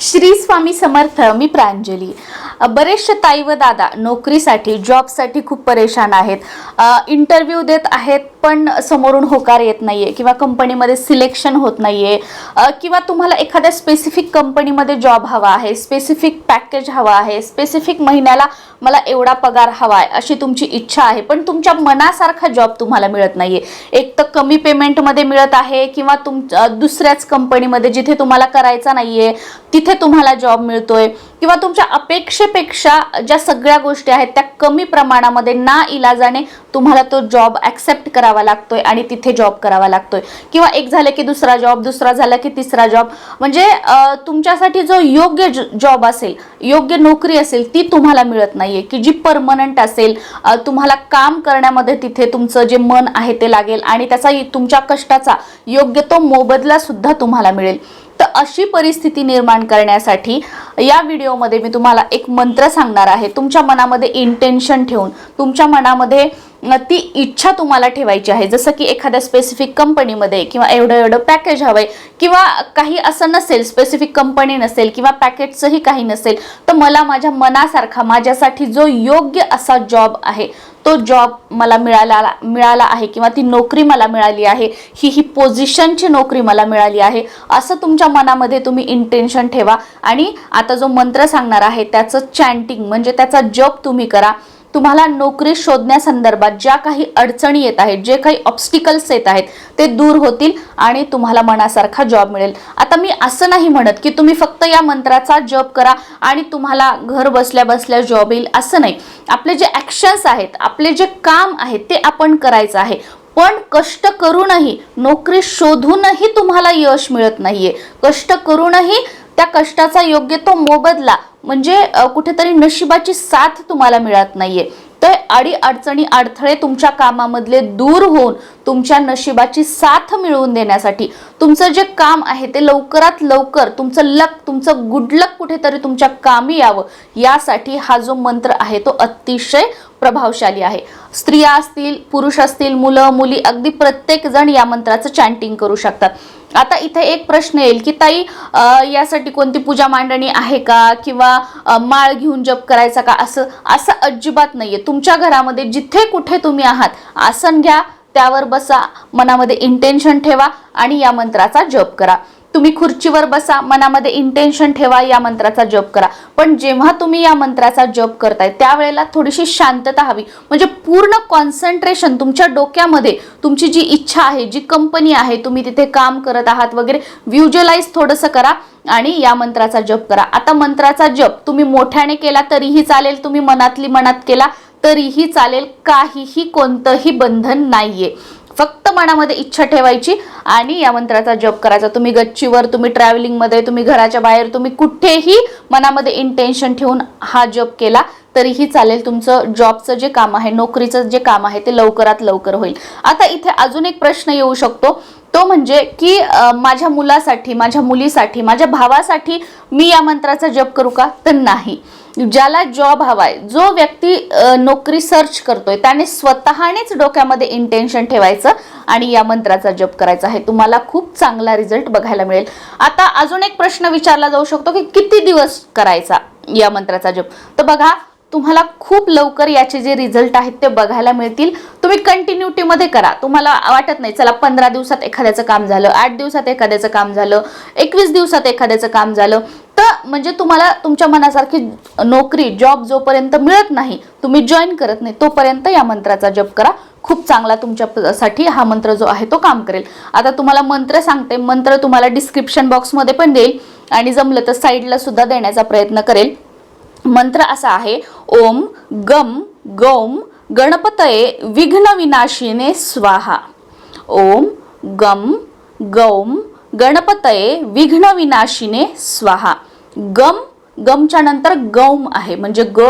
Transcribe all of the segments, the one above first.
श्री स्वामी समर्थ मी प्रांजली. बरेचसे ताई व दादा नोकरीसाठी जॉबसाठी खूप परेशान आहेत. इंटरव्ह्यू देत आहेत पण समोरून होकार येत नाही आहे किंवा कंपनीमध्ये सिलेक्शन होत नाही आहे किंवा तुम्हाला एखाद्या स्पेसिफिक कंपनीमध्ये जॉब हवा आहे स्पेसिफिक पॅकेज हवा आहे स्पेसिफिक महिन्याला मला एवढा पगार हवा आहे अशी तुमची इच्छा आहे पण तुमच्या मनासारखा जॉब तुम्हाला मिळत नाही आहे एक तर कमी पेमेंटमध्ये मिळत आहे किंवा तुम दुसऱ्याच कंपनीमध्ये जिथे तुम्हाला करायचा नाही आहे तिथे तुम्हाला जॉब मिळतोय किंवा तुमच्या अपेक्षेपेक्षा ज्या सगळ्या गोष्टी आहेत त्या कमी प्रमाणामध्ये ना इलाजाने तुम्हाला तो जॉब ॲक्सेप्ट करावा लागतोय आणि तिथे जॉब करावा लागतोय. किंवा एक झालं की दुसरा जॉब दुसरा झाला की तिसरा जॉब म्हणजे तुमच्यासाठी जो योग्य जॉब असेल योग्य नोकरी असेल ती तुम्हाला मिळत नाहीये. की जी परमनंट असेल तुम्हाला काम करण्यामध्ये तिथे तुमचं जे मन आहे ते लागेल आणि त्याचा तुमच्या कष्टाचा योग्य तो मोबदला सुद्धा तुम्हाला मिळेल. अशी परिस्थिती निर्माण करण्यासाठी या व्हिडिओमध्ये मी तुम्हाला एक मंत्र सांगणार आहे. तुमच्या मनामध्ये इंटेन्शन ठेवून तुमच्या मनामध्ये ती इच्छा तुम्हाला ठेवायची आहे. जसं की एखाद्या स्पेसिफिक कंपनीमध्ये किंवा एवढं एवढं पॅकेज हवंय किंवा काही असं नसेल स्पेसिफिक कंपनी नसेल किंवा पॅकेजचंही काही नसेल तर मला माझ्या मनासारखा माझ्यासाठी जो योग्य असा जॉब आहे तो जॉब मला मिळाला मिळाला आहे किंवा ती नोकरी मला मिळाली आहे ही ही पोझिशनची नोकरी मला मिळाली आहे असं तुमच्या मनामध्ये तुम्ही इंटेन्शन ठेवा. आणि आता जो मंत्र सांगणार आहे त्याचं चॅन्टिंग म्हणजे त्याचा जप तुम्ही करा. तुम्हाला नोकरी शोधण्यासंदर्भात ज्या काही अडचणी येत आहेत जे काही ऑब्स्टिकल्स येत आहेत ते दूर होतील आणि तुम्हाला मनासारखा जॉब मिळेल. आता मी असं नाही म्हणत की तुम्ही फक्त या मंत्राचा जॉब करा आणि तुम्हाला घर बसल्या बसल्या जॉब येईल असं नाही. आपले जे ॲक्शन्स आहेत आपले जे काम आहेत ते आपण करायचं आहे. पण कष्ट करूनही नोकरी शोधूनही तुम्हाला यश मिळत नाहीये. कष्ट करूनही त्या कष्टाचा योग्य तो मोबदला म्हणजे कुठेतरी नशिबाची साथ तुम्हाला मिळत नाहीये. तर अडी अडचणी अडथळे तुमच्या कामामधले दूर होऊन तुमच्या नशिबाची साथ मिळवून देण्यासाठी तुमचं जे काम आहे ते लवकरात लवकर तुमचं लक तुमचं गुडलक कुठेतरी तुमच्या कामी यावं. यासाठी हा जो मंत्र आहे तो अतिशय प्रभावशाली आहे. स्त्रिया असतील पुरुष असतील मुलं मुली अगदी प्रत्येक जण या मंत्राचं चॅन्टिंग करू शकतात. आता इथे एक प्रश्न येईल की ताई यासाठी कोणती पूजा मांडणी आहे का? किंवा माळ घेऊन जप करायचा का? असं असं अजिबात नाहीये. तुमच्या घरामध्ये जिथे कुठे तुम्ही आहात आसन घ्या त्यावर बसा मनामध्ये इंटेन्शन ठेवा आणि या मंत्राचा जप करा. तुम्ही खुर्चीवर बसा मनामध्ये इंटेन्शन ठेवा या मंत्राचा जप करा. पण जेव्हा तुम्ही या मंत्राचा जप करताय त्यावेळेला थोडीशी शांतता हवी. म्हणजे पूर्ण कॉन्सन्ट्रेशन तुमच्या डोक्यामध्ये तुमची जी इच्छा आहे जी कंपनी आहे तुम्ही तिथे काम करत आहात वगैरे व्ह्युजलाइज थोडंसं करा आणि या मंत्राचा जप करा. आता मंत्राचा जप तुम्ही मोठ्याने केला तरीही चालेल तुम्ही मनातली मनात केला तरीही चालेल काहीही कोणतंही बंधन नाहीये. फक्त मनामध्ये इच्छा ठेवायची आणि या मंत्राचा जप करायचा. तुम्ही गच्चीवर तुम्ही ट्रॅव्हलिंगमध्ये तुम्ही घराच्या बाहेर तुम्ही कुठेही मनामध्ये इंटेन्शन ठेवून हा जप केला तरीही चालेल तुमचं जॉबचं जे काम आहे नोकरीचं जे काम आहे ते लवकरात लवकर होईल. आता इथे अजून एक प्रश्न येऊ शकतो. तो म्हणजे की माझ्या मुलासाठी माझ्या मुलीसाठी माझ्या भावासाठी मी या मंत्राचा जप करू का? तर नाही. ज्याला जॉब हवाय जो व्यक्ती नोकरी सर्च करतोय त्याने स्वतःनेच डोक्यामध्ये इंटेन्शन ठेवायचं आणि या मंत्राचा जप करायचा आहे. तुम्हाला खूप चांगला रिझल्ट बघायला मिळेल. आता अजून एक प्रश्न विचारला जाऊ शकतो की किती दिवस करायचा या मंत्राचा जप? तर बघा तुम्हाला खूप लवकर याचे जे रिझल्ट आहेत ते बघायला मिळतील. तुम्ही कंटिन्युटीमध्ये करा. तुम्हाला वाटत नाही चला पंधरा दिवसात एखाद्याचं काम झालं आठ दिवसात एखाद्याचं काम झालं एकवीस दिवसात एखाद्याचं काम झालं तर म्हणजे तुम्हाला तुमच्या मनासारखी नोकरी जॉब जोपर्यंत मिळत नाही तुम्ही जॉईन करत नाही तोपर्यंत या मंत्राचा जप करा. खूप चांगला तुमच्यासाठी हा मंत्र जो आहे तो काम करेल. आता तुम्हाला मंत्र सांगते. मंत्र तुम्हाला डिस्क्रिप्शन बॉक्समध्ये पण देईल आणि जमलं तर साईडला सुद्धा देण्याचा प्रयत्न करेल. मंत्र असा आहे ओम गम गौम गणपतये विघ्न विनाशिने स्वाहा. ओम गम गौम गणपतये विघ्न विनाशिने स्वाहा. गम गमच्या नंतर गौम आहे म्हणजे ग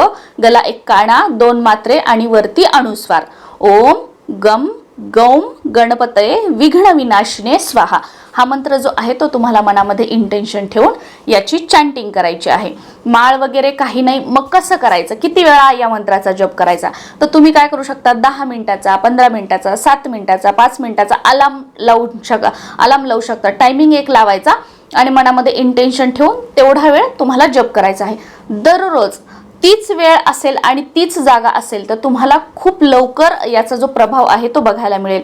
गला एक काणा दोन मात्रे आणि वरती अनुस्वार ओम गम गौम गणपतये विघ्न विनाशिने स्वाहा. हा मंत्र जो आहे तो तुम्हाला मनामध्ये इंटेन्शन ठेवून याची चॅन्टिंग करायची आहे. माळ वगैरे काही नाही मग कसं करायचं? किती वेळा या मंत्राचा जप करायचा? तर तुम्ही काय करू शकता? दहा मिनिटाचा पंधरा मिनिटाचा सात मिनिटाचा पाच मिनिटाचा अलार्म लावू शक अलार्म लावू शकता. टायमिंग एक लावायचा आणि मनामध्ये इंटेन्शन ठेवून तेवढा वेळ तुम्हाला जप करायचा आहे. दररोज तीच वेळ असेल आणि तीच जागा असेल तर तुम्हाला खूप लवकर याचा जो प्रभाव आहे तो बघायला मिळेल.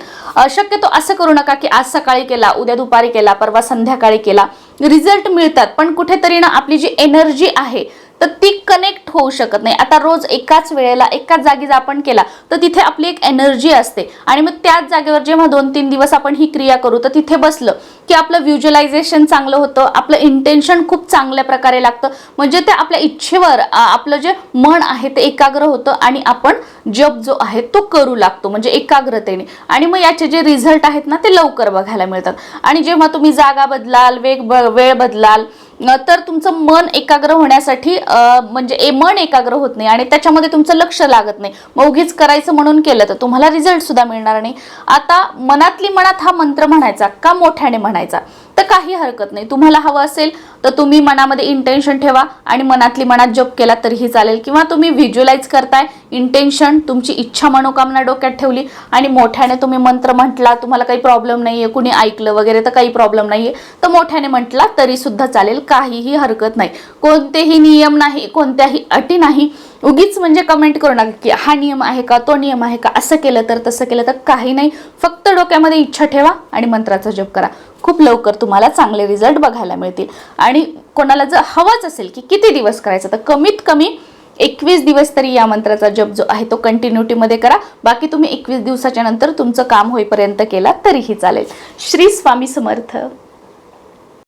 शक्यतो असं करू नका की आज सकाळी केला उद्या दुपारी केला परवा संध्याकाळी केला. रिझल्ट मिळतात पण कुठेतरी ना आपली जी एनर्जी आहे तर ती कनेक्ट होऊ शकत नाही. आता रोज एकाच वेळेला एकाच जागी जर आपण केला तर तिथे आपली एक एनर्जी असते. आणि मग त्याच जागेवर जेव्हा दोन तीन दिवस आपण ही क्रिया करू तर तिथे बसलं की आपलं व्ह्युज्युलायझेशन चांगलं होतं आपलं इंटेन्शन खूप चांगल्या प्रकारे लागतं. म्हणजे ते आपल्या इच्छेवर आपलं जे मन आहे ते एकाग्र होतं आणि आपण जप जो आहे तो करू लागतो म्हणजे एकाग्रतेने. आणि मग याचे जे रिझल्ट आहेत ना ते लवकर बघायला मिळतात. आणि जेव्हा तुम्ही जागा बदलाल वेग ब- वेळ बदलाल तर तुमचं मन एकाग्र होण्यासाठी म्हणजे ए- मन एकाग्र होत नाही आणि त्याच्यामध्ये तुमचं लक्ष लागत नाही. मग उगीच करायचं म्हणून केलं तर तुम्हाला रिझल्ट सुद्धा मिळणार नाही. आता मनातली मनात हा मंत्र म्हणायचा का मोठ्याने म्हणायचा? तर काही हरकत नाही. तुम्हाला हवं असेल तर तुम्ही मनामध्ये इंटेन्शन ठेवा आणि मनातली मनात जप केला तरीही चालेल. किंवा तुम्ही व्हिज्युलाइज करताय इंटेन्शन तुमची इच्छा मनोकामना डोक्यात ठेवली आणि मोठ्याने तुम्ही मंत्र म्हटला तुम्हाला काही प्रॉब्लेम नाही आहे कुणी ऐकलं वगैरे तर काही प्रॉब्लेम नाही आहे तर मोठ्याने म्हटला तरीसुद्धा चालेल. काहीही हरकत नाही. कोणतेही नियम नाही कोणत्याही अटी नाही. उगीच म्हणजे कमेंट करू नका की हा नियम आहे का तो नियम आहे का असं केलं तर तसं केलं तर काही नाही. फक्त डोक्यामध्ये इच्छा ठेवा आणि मंत्राचा जप करा. खूप लवकर तुम्हाला चांगले रिझल्ट बघायला मिळतील. आणि कोणाला जर हवाच असेल की किती दिवस करायचं तर कमीत कमी एकवीस दिवस तरी या मंत्राचा जप जो आहे तो कंटिन्युटीमध्ये करा. बाकी तुम्ही एकवीस दिवसाच्या नंतर तुमचं काम होईपर्यंत केला तरीही चालेल. श्री स्वामी समर्थ.